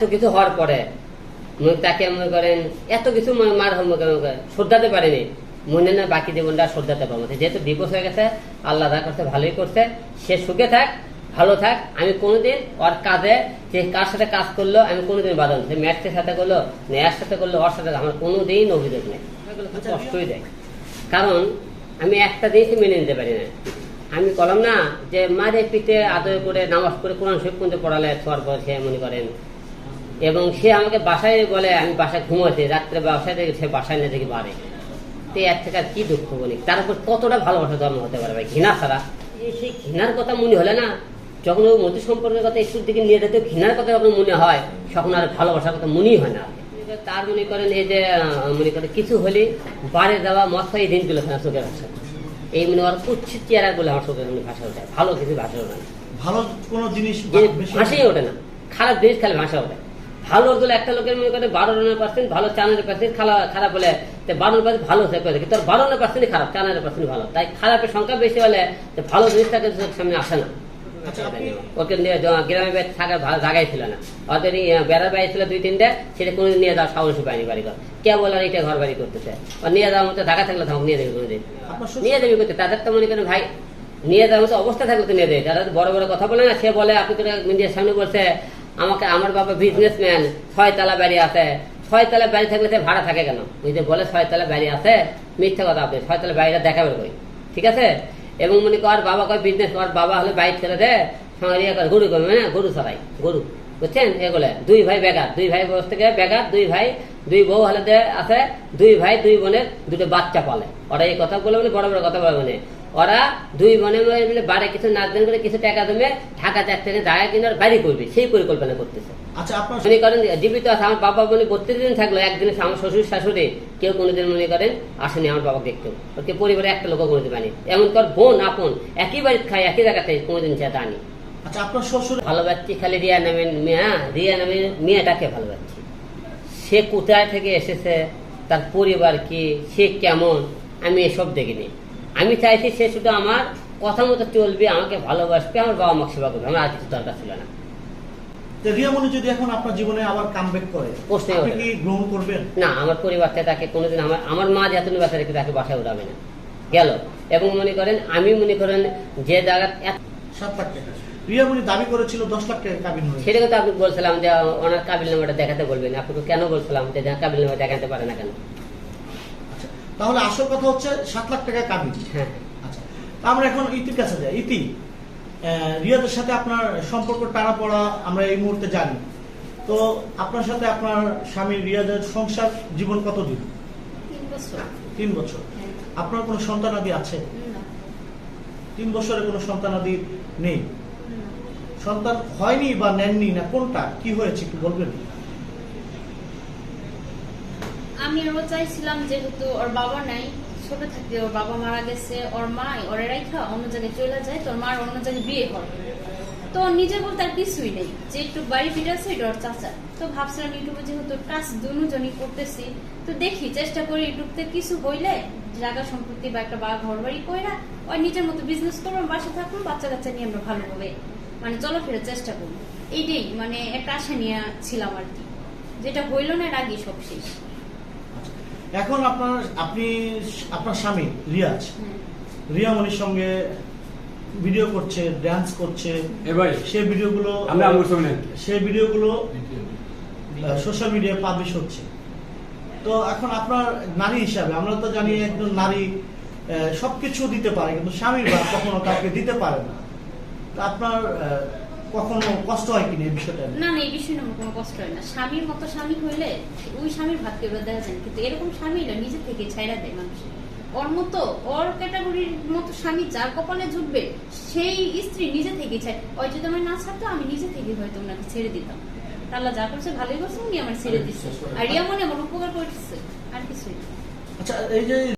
এত কিছু হওয়ার পরে তাকে মনে করেন, এত কিছু মার মনে করেন শ্রদ্ধাতে পারেনি। মনে না বাকি জীবনটা শ্রদ্ধাতে পারব যেহেতু ডিভোর্স হয়ে গেছে, আল্লাহ যা করছে ভালোই করছে। সে সুখে থাক, ভালো থাক। আমি কোনোদিন ওর কাজে যে কার সাথে কাজ করল, আমি কোনোদিন বাধা সে ম্যাচের সাথে করল, নেয়ার সাথে করল, ওর সাথে আমার কোনোদিন অভিযোগ নেই। কষ্টই দেয়। কারণ আমি একটা জিনিস মেনে নিতে পারি না। আমি বললাম না যে মাঝে পিঠে আদর করে, নামাজ করে কোরআন শরীফ পর্যন্ত পড়ালে ছোয়ার পর সে মনে করেন এবং সে আমাকে বাসায় বলে আমি বাসায় ঘুমাচ্ছি রাত্রে বাসায় থেকে সে বাসায় না দেখি বাড়ে। তো এর থেকে আর কি দুঃখ বলি? তার উপর কতটা ভালোবাসা জন্ম হতে পারে ঘৃণা ছাড়া। এই সেই ঘৃণার কথা মনে হলে না যখন ওই মধু সম্পর্কের কথা একটুর দিকে নিয়ে যেতে ঘৃণার কথা যখন মনে হয় তখন আর ভালোবাসার কথা মনেই হয় না। তার মনে করেন এই যে মনে করেন কিছু হলে বাড়ি যাওয়া মত এই দিনগুলো না চোখের ভাষা। এই মনে আর কুচ্ছিত চেয়ারা বলে আমার চোখের মনে ভাষা ওঠে। ভালো কিছু ভাষা ওঠে না। ভালো কোনো জিনিস ভাষাই ওঠে না। খারাপ জিনিস খালি ভাষা ওঠে। ভালো হলে একটা লোকের মনে করে বারো রানের পার্সেন্ট ভালো চানের পার্সেন্ট খারাপ হলে বারো পার্সেন্ট ভালো হতে পারে কিন্তু বারো রানের পার্সেন্ট খারাপ চানের পার্সেন্ট ভালো। তাই খারাপের সংখ্যা বেশি হলে তো ভালো জিনিসটাকে সামনে আসে না। আচ্ছা, ওকে গ্রামে বেড়ে থাকার জায়গায় ছিল না। আহ, বেড়ার বাড়ি ছিল দুই তিনটে সেটা কোনোদিন নিয়ে যাওয়ার সাহসী পায়নি কে বলে আর এটা ঘর বাড়ি করতেছে? আর নিয়ে যাওয়ার মতো ঢাকা থাকলে নিয়ে দেবে কোনোদিন। নিয়ে যাবি করতে তাদের তো মনে করেন ভাই নিয়ে যাওয়ার মতো অবস্থা থাকলে তো নিয়ে দেয় যারা বড় বড় কথা বলে না সে বলে আপনি তো মিডিয়ার সামনে বলছে আমাকে আমার বাবা বিজনেসম্যান ছয়তলা বাড়ি আছে। ছয়তলা বাড়ি থাকলে সে ভাড়া থাকে কেন? ওই যে বলে ছয়তলা বাড়ি আছে, মিথ্যা কথা আপনি, ছয়তলা বাড়িটা দেখাবে কই? ঠিক আছে? এবং মনে কর বাবা কয় বিজনেস কর, বাবা হলে বাইক ছেড়ে দে, সঙ্গে ইয়ে করে, গরু করবে না গরু চড়াই গরু। বুঝছেন? এগুলো দুই ভাই বেগার দুই ভাই বস থেকে বেগার দুই ভাই, দুই বউ হলে আছে, দুই ভাই, দুই বোনের দুটো বাচ্চা পালে। ওরা এই কথা বলে বলে বড় বড় কথা বলে মানে ওরা দুই বোনের মনে মিলে বাড়ি কিছু নাচ গান করে কিছু টাকা দেবে ঢাকা চার থেকে জায়গা কিনার বাড়ি করবে সেই পরিকল্পনা করতেছে। আচ্ছা আপনার মনে করেন জীবিত আছে আমার বাবা মনে বত্রিশ দিন থাকল একদিন আমার শ্বশুর শাশুড়ি কেউ কোনোদিন মনে করেন আসেনি আমার বাবা দেখতে। ওকে পরিবারে একটা লোক কোনোদিন পানি এমন কর বোন আপন একই বাড়িতে খাই একই জায়গাতে কোনোদিন সে আনি আচ্ছা আপনার শ্বশুর ভালোবাসছি খালি রিয়া নামে মেয়া রিয়া নামে মেয়েটাকে ভালোবাসছি। সে কোথায় থেকে এসেছে তার পরিবার কি সে কেমন আমি এসব দেখিনি। আমি চাইছি সে শুধু আমার কথা মতো চলবে আমাকে ভালোবাসবে আমার বাবা মাকে সেবা করবে। আমার আর কিছু দরকার ছিল না। যে যদি এখন আপনার জীবনে আবার কামব্যাক করে আপনি কি গ্রহণ করবেন? না আমার পরিবারটা তাকে কোনোদিন আমার আমার মা যতদিন বাসা রেখে তাকে বাসায় উঠাবে না। গেল। এবং মনে করেন আমি মনে করেন যে জায়গা সাত লাখ টাকা। রিয়ামণি দাবি করেছিল দশ লাখ টাকা কাবিন সেটাকে তো আপনি বলছিলাম যে ওনার কাবিল নামাটা দেখাতে বলবেন। আপনাকে কেন বলছিলাম যে কাবিল নামা দেখাতে পারে না কেন? তাহলে আসল কথা হচ্ছে সাত লাখ টাকা কাবিন হ্যাঁ। আচ্ছা আমরা এখন ইতির কাছে যাই। ইতি রিয়াদের সাথে আপনার সম্পর্ক টানা পড়া আমরা এই মুহূর্তে জানি। তো আপনার সাথে আপনার স্বামী রিয়াদের সংসার জীবন কতদিন? তিন বছর। তিন বছর। হ্যাঁ। আপনার কোনো সন্তানাদি আছে? না, তিন বছরে কোনো সন্তানাদি নেই? সন্তান হয়নি বা নেননি না? কোনটা? কি হয়েছে একটু বলবেন? আমি আরও চাইছিলাম যেহেতু ওর বাবা নাই, ছোট থাকতে ওর বাবা মারা গেছে, ওর মা, ওরে রাইখা অন্য জায়গায় চলে যায়, তোর মার অন্য জায়গায় বিয়ে হয় তো নিজে বলতে আর কিছুই নেই, যে একটু বাড়ি ফিরে আছে ওর চাচা। তো ভাবছিলাম ইউটিউবে যেহেতু কাজ দুজনই করতেছি, তো দেখি চেষ্টা করি ইউটিউবতে কিছু হইলে জায়গা সম্পত্তি বা একটা বা ঘর বাড়ি কইরা ওই নিজের মতো বিজনেস করব বাসা থাকব বাচ্চা কাচ্চা নিয়ে আমরা ভালোভাবে মানে চলো চলাফেরার চেষ্টা করব এইটাই মানে একটা আশা নিয়ে ছিলাম আর কি। যেটা হইল না আগেই সব শেষ। এখন আপনার আপনি আপনার স্বামী রিয়াজ। রিয়ামণির সঙ্গে ভিডিও করছে ডান্স করছে। এবারে? সে ভিডিওগুলো আমরা আমার সঙ্গে সে ভিডিওগুলো সোশ্যাল মিডিয়ায় পাবলিশ হচ্ছে। তো এখন আপনার নারী হিসাবে আমরা তো জানি একজন নারী সবকিছু দিতে পারে কিন্তু স্বামীর ভাগ কখনো কাউকে দিতে পারে না। তো আপনার কখনো কষ্ট হয় কিনা এই বিষয়টা না না এই বিষয়ে আমার কোনো কষ্ট হয় না। স্বামীর মতো স্বামী হইলে ওই স্বামীর ভাগ কেউ দেখা যায় কিন্তু এরকম স্বামী হলে নিজে থেকে ছাইড়া দেয় মানুষ। ওর মতো ওর ক্যাটাগরির মতো স্বামী যার কপালে জুটবে সেই স্ত্রী নিজে থেকে চাই ওই যদি আমার না ছাড়তো আমি নিজে থেকে হয়তো ওনাকে ছেড়ে দিতাম। আল্লাহ যা করছে ভালোই করছে উনি আমার ছেড়ে দিচ্ছে। আর রিয়া মনে আমার উপকার করছে। আর কিছুই আচ্ছা এই যে